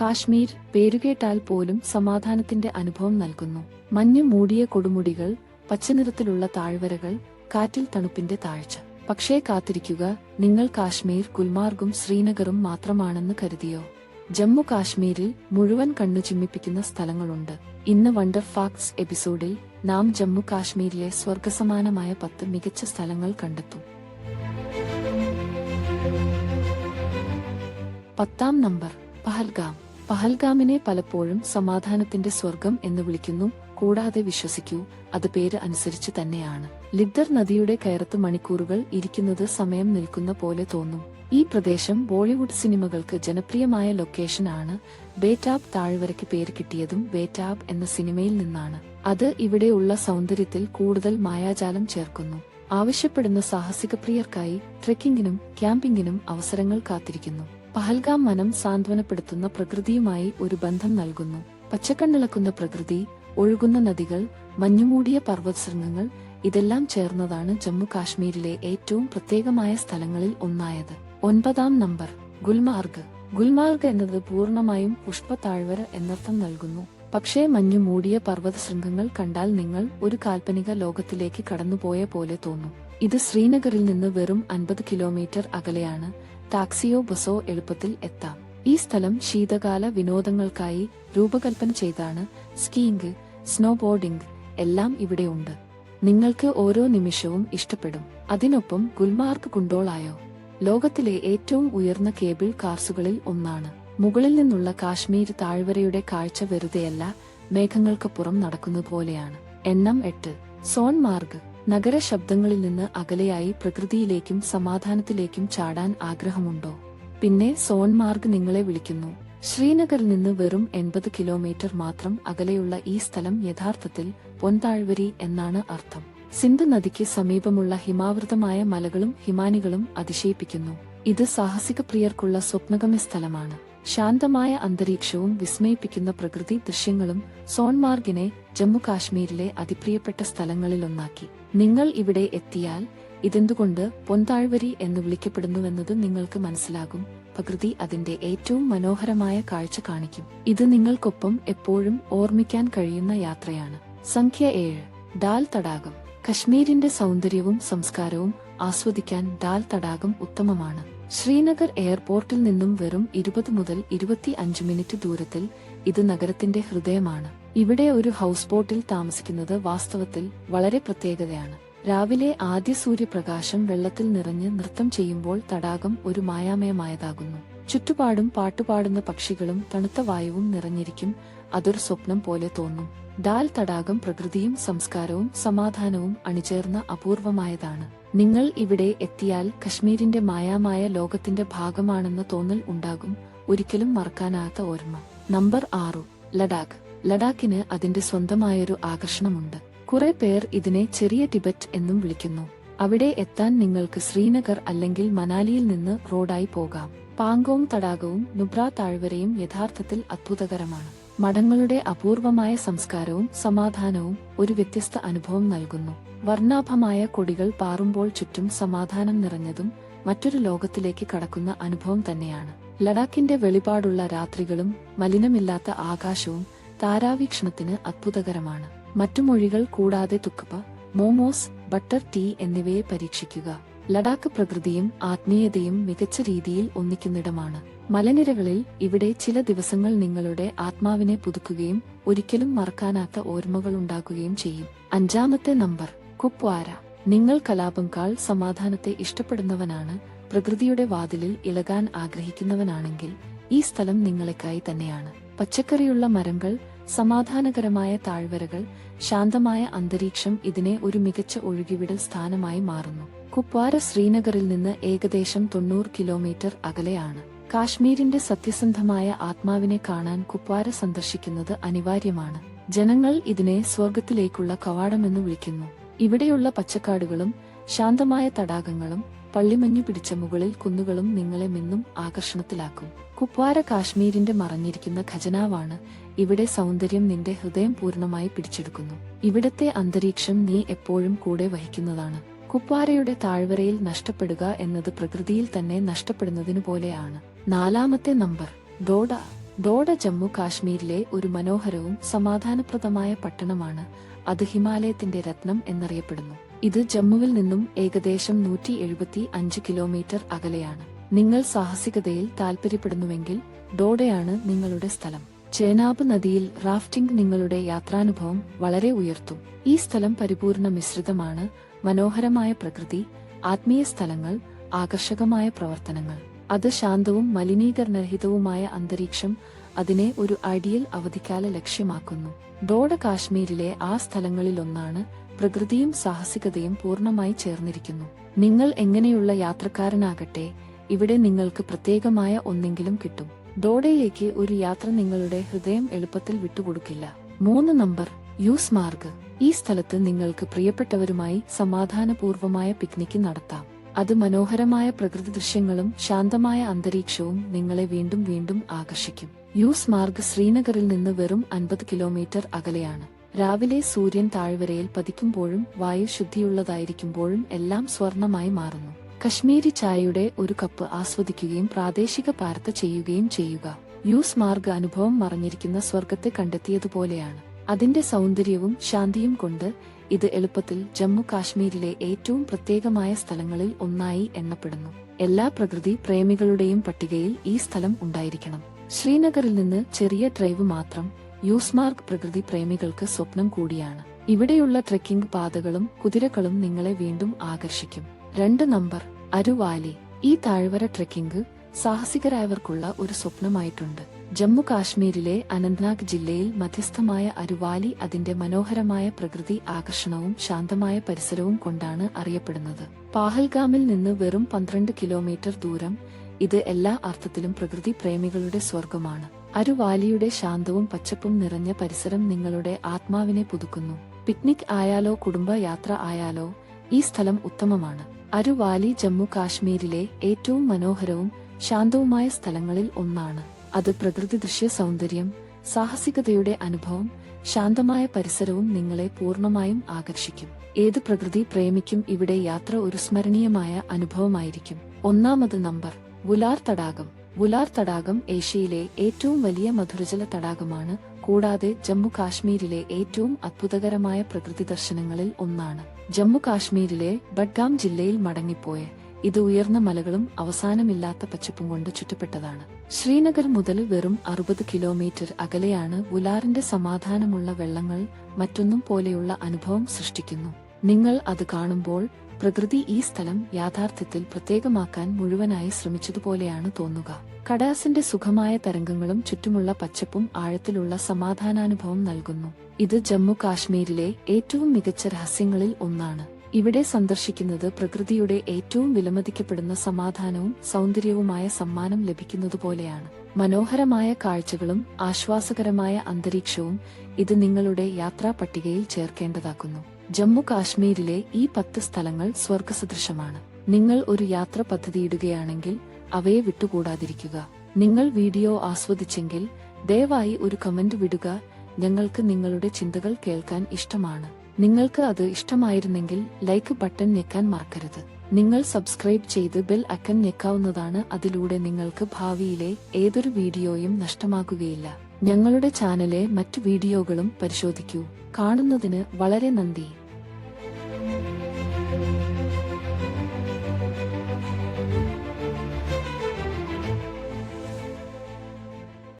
കാശ്മീർ പേരുകേട്ടാൽ പോലും സമാധാനത്തിന്റെ അനുഭവം നൽകുന്നു. മഞ്ഞ് മൂടിയ കൊടുമുടികൾ പച്ചനിറത്തിലുള്ള താഴ്വരകൾ കാറ്റിൽ തണുപ്പിന്റെ താഴ്ച. പക്ഷേ കാത്തിരിക്കുക നിങ്ങൾ കാശ്മീർ ഗുൽമാർഗും ശ്രീനഗറും മാത്രമാണെന്ന് കരുതിയോ? ജമ്മു കാശ്മീരിൽ മുഴുവൻ കണ്ണു ചിമ്മിപ്പിക്കുന്ന സ്ഥലങ്ങളുണ്ട്. ഇന്ന് വണ്ടർ ഫാക്ട്സ് എപ്പിസോഡിൽ നാം ജമ്മു കാശ്മീരിലെ സ്വർഗസമാനമായ പത്ത് മികച്ച സ്ഥലങ്ങൾ കണ്ടെത്തും. പത്താം നമ്പർ പഹൽഗാം. പഹൽഗാമിനെ പലപ്പോഴും സമാധാനത്തിന്റെ സ്വർഗം എന്ന് വിളിക്കുന്നു. കൂടാതെ വിശ്വസിക്കൂ അത് പേര് അനുസരിച്ച് തന്നെയാണ്. ലിദ്ദർ നദിയുടെ കയറത്ത് മണിക്കൂറുകൾ ഇരിക്കുന്നത് സമയം നിൽക്കുന്ന പോലെ തോന്നും. ഈ പ്രദേശം ബോളിവുഡ് സിനിമകൾക്ക് ജനപ്രിയമായ ലൊക്കേഷൻ ആണ്. ബേറ്റാബ് താഴ്വരയ്ക്ക് പേര് കിട്ടിയതും ബേറ്റാബ് എന്ന സിനിമയിൽ നിന്നാണ്. അത് ഇവിടെയുള്ള സൗന്ദര്യത്തിൽ കൂടുതൽ മായാജാലം ചേർക്കുന്നു. ആവശ്യപ്പെടുന്ന സാഹസിക പ്രിയർക്കായി ട്രെക്കിങ്ങിനും ക്യാമ്പിംഗിനും അവസരങ്ങൾ കാത്തിരിക്കുന്നു. പഹൽഗാം മനം സാന്ത്വനപ്പെടുത്തുന്ന പ്രകൃതിയുമായി ഒരു ബന്ധം നൽകുന്നു. പച്ചക്കണ്ണിളക്കുന്ന പ്രകൃതി ഒഴുകുന്ന നദികൾ മഞ്ഞുമൂടിയ പർവതശൃംഗങ്ങൾ ഇതെല്ലാം ചേർന്നതാണ് ജമ്മു കാശ്മീരിലെ ഏറ്റവും പ്രത്യേകമായ സ്ഥലങ്ങളിൽ ഒന്നായത്. ഒൻപതാം നമ്പർ ഗുൽമാർഗ്. ഗുൽമാർഗ് എന്നത് പൂർണമായും പുഷ്പത്താഴ്വര എന്നർത്ഥം നൽകുന്നു. പക്ഷേ മഞ്ഞു മൂടിയ പർവത ശൃംഗങ്ങൾ കണ്ടാൽ നിങ്ങൾ ഒരു കാൽപ്പനിക ലോകത്തിലേക്ക് കടന്നുപോയ പോലെ തോന്നും. ഇത് ശ്രീനഗറിൽ നിന്ന് വെറും അൻപത് കിലോമീറ്റർ അകലെയാണ്. ടാക്സിയോ ബസോ എളുപ്പത്തിൽ എത്താം. ഈ സ്ഥലം ശീതകാല വിനോദങ്ങൾക്കായി രൂപകൽപ്പന ചെയ്താണ് സ്കീയിങ് സ്നോബോർഡിംഗ് എല്ലാം ഇവിടെയുണ്ട് നിങ്ങൾക്ക് ഓരോ നിമിഷവും ഇഷ്ടപ്പെടും. അതിനൊപ്പം ഗുൽമാർഗ് കുണ്ടോളായോ? ലോകത്തിലെ ഏറ്റവും ഉയർന്ന കേബിൾ കാർസുകളിൽ ഒന്നാണ്. മുകളിൽ നിന്നുള്ള കാശ്മീർ താഴ്വരയുടെ കാഴ്ച വെറുതെയല്ല മേഘങ്ങൾക്കപ്പുറം നടക്കുന്നതുപോലെയാണ്. എണ്ണം എട്ട്. സോൺമാർഗ് നഗര ശബ്ദങ്ങളിൽ നിന്ന് അകലെയായി പ്രകൃതിയിലേക്കും സമാധാനത്തിലേക്കും ചാടാൻ ആഗ്രഹമുണ്ടോ? പിന്നെ സോൺമാർഗ് നിങ്ങളെ വിളിക്കുന്നു. ശ്രീനഗറിൽ നിന്ന് വെറും എൺപത് കിലോമീറ്റർ മാത്രം അകലെയുള്ള ഈ സ്ഥലം യഥാർത്ഥത്തിൽ പൊന്താഴ്വരി എന്നാണ് അർത്ഥം. സിന്ധു നദിക്ക് സമീപമുള്ള ഹിമാവൃതമായ മലകളും ഹിമാനികളും അതിശയിപ്പിക്കുന്നു. ഇത് സാഹസിക പ്രിയർക്കുള്ള സ്വപ്നഗമ്യ സ്ഥലമാണ്. ശാന്തമായ അന്തരീക്ഷവും വിസ്മയിപ്പിക്കുന്ന പ്രകൃതി ദൃശ്യങ്ങളും സോൺമാർഗിനെ ജമ്മു കാശ്മീരിലെ അതിപ്രിയപ്പെട്ട സ്ഥലങ്ങളിലൊന്നാക്കി. നിങ്ങൾ ഇവിടെ എത്തിയാൽ ഇതെന്തുകൊണ്ട് പൊന്താഴ്വരി എന്ന് വിളിക്കപ്പെടുന്നുവെന്നത് നിങ്ങൾക്ക് മനസ്സിലാകും. പ്രകൃതി അതിന്റെ ഏറ്റവും മനോഹരമായ കാഴ്ച കാണിക്കും. ഇത് നിങ്ങൾക്കൊപ്പം എപ്പോഴും ഓർമ്മിക്കാൻ കഴിയുന്ന യാത്രയാണ്. സംഖ്യ ഏഴ് ഡാൽ തടാകം. കശ്മീരിന്റെ സൗന്ദര്യവും സംസ്കാരവും ആസ്വദിക്കാൻ ഡാൽ തടാകം ഉത്തമമാണ്. ശ്രീനഗർ എയർപോർട്ടിൽ നിന്നും വെറും ഇരുപത് മുതൽ ഇരുപത്തി അഞ്ച് മിനിറ്റ് ദൂരത്തിൽ ഇത് നഗരത്തിന്റെ ഹൃദയമാണ്. ഇവിടെ ഒരു ഹൗസ് ബോട്ടിൽ താമസിക്കുന്നത് വാസ്തവത്തിൽ വളരെ പ്രത്യേകതയാണ്. രാവിലെ ആദ്യ സൂര്യപ്രകാശം വെള്ളത്തിൽ നിറഞ്ഞ് നൃത്തം ചെയ്യുമ്പോൾ തടാകം ഒരു മായാമയമായതാകുന്നു. ചുറ്റുപാടും പാട്ടുപാടുന്ന പക്ഷികളും തണുത്ത വായുവും നിറഞ്ഞിരിക്കും അതൊരു സ്വപ്നം പോലെ തോന്നും. ഡാൽ തടാകം പ്രകൃതിയും സംസ്കാരവും സമാധാനവും അണിചേർന്ന അപൂർവമായതാണ്. നിങ്ങൾ ഇവിടെ എത്തിയാൽ കശ്മീരിന്റെ മായാമായ ലോകത്തിന്റെ ഭാഗമാണെന്ന തോന്നൽ ഉണ്ടാകും. ഒരിക്കലും മറക്കാനാത്ത ഓർമ്മ. നമ്പർ ആറു. ലഡാക്ക്. ലഡാക്കിന് അതിന്റെ സ്വന്തമായൊരു ആകർഷണമുണ്ട്. കുറെ പേർ ഇതിനെ ചെറിയ ടിബറ്റ് എന്നും വിളിക്കുന്നു. അവിടെ എത്താൻ നിങ്ങൾക്ക് ശ്രീനഗർ അല്ലെങ്കിൽ മനാലിയിൽ നിന്ന് റോഡായി പോകാം. പാങ്കോങ് തടാകവും നുബ്ര താഴ്വരയും യഥാർത്ഥത്തിൽ അത്ഭുതകരമാണ്. മഠങ്ങളുടെ അപൂർവമായ സംസ്കാരവും സമാധാനവും ഒരു വ്യത്യസ്ത അനുഭവം നൽകുന്നു. വർണാഭമായ കൊടികൾ പാറുമ്പോൾ ചുറ്റും സമാധാനം നിറഞ്ഞതും മറ്റൊരു ലോകത്തിലേക്ക് കടക്കുന്ന അനുഭവം തന്നെയാണ്. ലഡാക്കിന്റെ വെളിപാടുള്ള രാത്രികളും മലിനമില്ലാത്ത ആകാശവും താരാവീക്ഷണത്തിന് അത്ഭുതകരമാണ്. മറ്റു മൊഴികൾ കൂടാതെ തുക്കപ്പ മോമോസ് ബട്ടർ ടീ എന്നിവയെ പരീക്ഷിക്കുക. ലഡാക്ക് പ്രകൃതിയും ആത്മീയതയും മികച്ച രീതിയിൽ ഒന്നിക്കുന്നിടമാണ്. മലനിരകളിൽ ഇവിടെ ചില ദിവസങ്ങൾ നിങ്ങളുടെ ആത്മാവിനെ പുതുക്കുകയും ഒരിക്കലും മറക്കാനാത്ത ഓർമ്മകൾ ഉണ്ടാക്കുകയും ചെയ്യും. അഞ്ചാമത്തെ നമ്പർ കുപ്വാര. നിങ്ങൾ കലാപംകാൾ സമാധാനത്തെ ഇഷ്ടപ്പെടുന്നവനാണ് പ്രകൃതിയുടെ വാതിലിൽ ഇളകാൻ ആഗ്രഹിക്കുന്നവനാണെങ്കിൽ ഈ സ്ഥലം നിങ്ങളെക്കായി തന്നെയാണ്. പച്ചക്കറിയുള്ള മരങ്ങൾ സമാധാനകരമായ താഴ്വരകൾ ശാന്തമായ അന്തരീക്ഷം ഇതിനെ ഒരു മികച്ച ഒഴുകിവിടൽ സ്ഥാനമായി മാറുന്നു. കുപ്വാര ശ്രീനഗറിൽ നിന്ന് ഏകദേശം തൊണ്ണൂറ് കിലോമീറ്റർ അകലെയാണ്. കാശ്മീരിന്റെ സത്യസന്ധമായ ആത്മാവിനെ കാണാൻ കുപ്വാര സന്ദർശിക്കുന്നത് അനിവാര്യമാണ്. ജനങ്ങൾ ഇതിനെ സ്വർഗത്തിലേക്കുള്ള കവാടമെന്ന് വിളിക്കുന്നു. ഇവിടെയുള്ള പച്ചക്കാടുകളും ശാന്തമായ തടാകങ്ങളും പള്ളിമഞ്ഞു പിടിച്ച മുകളിൽ കുന്നുകളും നിങ്ങളെ മിന്നും ആകർഷണത്തിലാക്കും. കുപ്വാര കാശ്മീരിന്റെ മറഞ്ഞിരിക്കുന്ന ഖജനാവാണ് ഇവിടെ സൗന്ദര്യം നിന്റെ ഹൃദയം പൂർണമായി പിടിച്ചെടുക്കുന്നു. ഇവിടത്തെ അന്തരീക്ഷം നീ എപ്പോഴും കൂടെ വഹിക്കുന്നതാണ്. കുപ്പാരയുടെ താഴ്വരയിൽ നഷ്ടപ്പെടുക എന്നത് പ്രകൃതിയിൽ തന്നെ നഷ്ടപ്പെടുന്നതിനു പോലെയാണ്. നാലാമത്തെ നമ്പർ. ഡോഡ. ഡോഡ ജമ്മു കാശ്മീരിലെ ഒരു മനോഹരവും സമാധാനപ്രദമായ പട്ടണമാണ്. അത് ഹിമാലയത്തിന്റെ രത്നം എന്നറിയപ്പെടുന്നു. ഇത് ജമ്മുവിൽ നിന്നും ഏകദേശം നൂറ്റി എഴുപത്തി അഞ്ച് കിലോമീറ്റർ അകലെയാണ്. നിങ്ങൾ സാഹസികതയിൽ താൽപര്യപ്പെടുന്നുവെങ്കിൽ ഡോഡയാണ് നിങ്ങളുടെ സ്ഥലം. ചേനാബ് നദിയിൽ റാഫ്റ്റിംഗ് നിങ്ങളുടെ യാത്രാനുഭവം വളരെ ഉയർത്തും. ഈ സ്ഥലം പരിപൂർണ മിശ്രിതമാണ് മനോഹരമായ പ്രകൃതി ആത്മീയ സ്ഥലങ്ങൾ ആകർഷകമായ പ്രവർത്തനങ്ങൾ. അത് ശാന്തവും മലിനീകരണരഹിതവുമായ അന്തരീക്ഷം അതിനെ ഒരു ഐഡിയൽ അവധിക്കാല ലക്ഷ്യമാക്കുന്നു. ഡോഡ കാശ്മീരിലെ ആ സ്ഥലങ്ങളിലൊന്നാണ് പ്രകൃതിയും സാഹസികതയും പൂർണമായി ചേർന്നിരിക്കുന്നു. നിങ്ങൾ എങ്ങനെയുള്ള യാത്രക്കാരനാകട്ടെ ഇവിടെ നിങ്ങൾക്ക് പ്രത്യേകമായ ഒന്നെങ്കിലും കിട്ടും. ഡോഡയിലേക്ക് ഒരു യാത്ര നിങ്ങളുടെ ഹൃദയം എളുപ്പത്തിൽ വിട്ടുകൊടുക്കില്ല. മൂന്ന് നമ്പർ യൂസ് മാർഗ്. ഈ സ്ഥലത്ത് നിങ്ങൾക്ക് പ്രിയപ്പെട്ടവരുമായി സമാധാനപൂർവമായ പിക്നിക് നടത്താം. അത് മനോഹരമായ പ്രകൃതി ദൃശ്യങ്ങളും ശാന്തമായ അന്തരീക്ഷവും നിങ്ങളെ വീണ്ടും വീണ്ടും ആകർഷിക്കും. യൂസ് മാർഗ് ശ്രീനഗറിൽ നിന്ന് വെറും അൻപത് കിലോമീറ്റർ അകലെയാണ്. രാവിലെ സൂര്യൻ താഴ്വരയിൽ പതിക്കുമ്പോഴും വായു ശുദ്ധിയുള്ളതായിരിക്കുമ്പോഴും എല്ലാം സ്വർണമായി മാറുന്നു. കശ്മീരി ചായയുടെ ഒരു കപ്പ് ആസ്വദിക്കുകയും പ്രാദേശിക പാർത്ത ചെയ്യുകയും ചെയ്യുക. യൂസ് മാർഗ് അനുഭവം മറഞ്ഞിരിക്കുന്ന സ്വർഗത്തെ കണ്ടെത്തിയതുപോലെയാണ്. അതിന്റെ സൗന്ദര്യവും ശാന്തിയും കൊണ്ട് ഇത് എളുപ്പത്തിൽ ജമ്മു കാശ്മീരിലെ ഏറ്റവും പ്രത്യേകമായ സ്ഥലങ്ങളിൽ ഒന്നായി എണ്ണപ്പെടുന്നു. എല്ലാ പ്രകൃതി പ്രേമികളുടെയും പട്ടികയിൽ ഈ സ്ഥലം ഉണ്ടായിരിക്കണം. ശ്രീനഗറിൽ നിന്ന് ചെറിയ ഡ്രൈവ് മാത്രം യൂസ്മാർഗ് പ്രകൃതി പ്രേമികൾക്ക് സ്വപ്നം കൂടിയാണ്. ഇവിടെയുള്ള ട്രെക്കിംഗ് പാതകളും കുതിരകളും നിങ്ങളെ വീണ്ടും ആകർഷിക്കും. രണ്ട് നമ്പർ അരുവാലി. ഈ താഴ്വര ട്രെക്കിംഗ് സാഹസികരായവർക്കുള്ള ഒരു സ്വപ്നമായിട്ടുണ്ട്. ജമ്മു കാശ്മീരിലെ അനന്ത്നാഗ് ജില്ലയിൽ മധ്യസ്ഥമായ അരുവാലി അതിന്റെ മനോഹരമായ പ്രകൃതി ആകർഷണവും ശാന്തമായ പരിസരവും കൊണ്ടാണ് അറിയപ്പെടുന്നത്. പാഹൽഗാമിൽ നിന്ന് വെറും പന്ത്രണ്ട് കിലോമീറ്റർ ദൂരം ഇത് എല്ലാ അർത്ഥത്തിലും പ്രകൃതി പ്രേമികളുടെ സ്വർഗമാണ് അരുവാലിയുടെ ശാന്തവും പച്ചപ്പും നിറഞ്ഞ പരിസരം നിങ്ങളുടെ ആത്മാവിനെ പുതുക്കുന്നു. പിക്നിക് ആയാലോ കുടുംബ യാത്ര ആയാലോ ഈ സ്ഥലം ഉത്തമമാണ്. അരുവാലി ജമ്മു കാശ്മീരിലെ ഏറ്റവും മനോഹരവും ശാന്തവുമായ സ്ഥലങ്ങളിൽ ഒന്നാണ്. അത് പ്രകൃതി ദൃശ്യ സൗന്ദര്യം സാഹസികതയുടെ അനുഭവം ശാന്തമായ പരിസരവും നിങ്ങളെ പൂർണമായും ആകർഷിക്കും. ഏത് പ്രകൃതി പ്രേമിക്കും ഇവിടെ യാത്ര ഒരു സ്മരണീയമായ അനുഭവമായിരിക്കും. ഒന്നാമത് നമ്പർ. വുലാർ തടാകം. വുലാർ തടാകം ഏഷ്യയിലെ ഏറ്റവും വലിയ മധുരജല തടാകമാണ് കൂടാതെ ജമ്മു കാശ്മീരിലെ ഏറ്റവും അത്ഭുതകരമായ പ്രകൃതി ദർശനങ്ങളിൽ ഒന്നാണ്. ജമ്മു കാശ്മീരിലെ ബഡ്ഗാം ജില്ലയിൽ മടങ്ങിപ്പോയ ഇത് ഉയർന്ന മലകളും അവസാനമില്ലാത്ത പച്ചപ്പും കൊണ്ട് ചുറ്റപ്പെട്ടതാണ്. ശ്രീനഗർ മുതൽ വെറും അറുപത് കിലോമീറ്റർ അകലെയാണ് ഉലാറിന്റെ സമാധാനമുള്ള വെള്ളങ്ങൾ മറ്റൊന്നും പോലെയുള്ള അനുഭവം സൃഷ്ടിക്കുന്നു. നിങ്ങൾ അത് കാണുമ്പോൾ പ്രകൃതി ഈ സ്ഥലം യാഥാർത്ഥ്യത്തിൽ പ്രത്യേകമാക്കാൻ മുഴുവനായി ശ്രമിച്ചതുപോലെയാണ് തോന്നുക. കടാസിന്റെ സുഖമായ തരംഗങ്ങളും ചുറ്റുമുള്ള പച്ചപ്പും ആഴത്തിലുള്ള സമാധാനാനുഭവം നൽകുന്നു. ഇത് ജമ്മു കാശ്മീരിലെ ഏറ്റവും മികച്ച രഹസ്യങ്ങളിൽ ഒന്നാണ്. ഇവിടെ സന്ദർശിക്കുന്നത് പ്രകൃതിയുടെ ഏറ്റവും വിലമതിക്കപ്പെടുന്ന സമാധാനവും സൗന്ദര്യവുമായ സമ്മാനം ലഭിക്കുന്നതുപോലെയാണ്. മനോഹരമായ കാഴ്ചകളും ആശ്വാസകരമായ അന്തരീക്ഷവും ഇത് നിങ്ങളുടെ യാത്രാ പട്ടികയിൽ ചേർക്കേണ്ടതാക്കുന്നു. ജമ്മു കാശ്മീരിലെ ഈ പത്ത് സ്ഥലങ്ങൾ സ്വർഗസദൃശമാണ് നിങ്ങൾ ഒരു യാത്ര പദ്ധതിയിടുകയാണെങ്കിൽ അവയെ വിട്ടുകൂടാതിരിക്കുക. നിങ്ങൾ വീഡിയോ ആസ്വദിച്ചെങ്കിൽ ദയവായി ഒരു കമന്റ് വിടുക. ഞങ്ങൾക്ക് നിങ്ങളുടെ ചിന്തകൾ കേൾക്കാൻ ഇഷ്ടമാണ്. നിങ്ങൾക്ക് അത് ഇഷ്ടമായിരുന്നെങ്കിൽ ലൈക്ക് ബട്ടൺ ഞെക്കാൻ മറക്കരുത്. നിങ്ങൾ സബ്സ്ക്രൈബ് ചെയ്ത് ബെൽ അക്കൻ ഞെക്കാവുന്നതാണ് അതിലൂടെ നിങ്ങൾക്ക് ഭാവിയിലെ ഏതൊരു വീഡിയോയും നഷ്ടമാകുകയില്ല. ഞങ്ങളുടെ ചാനലിലെ മറ്റു വീഡിയോകളും പരിശോധിക്കൂ. കാണുന്നതിന് വളരെ നന്ദി.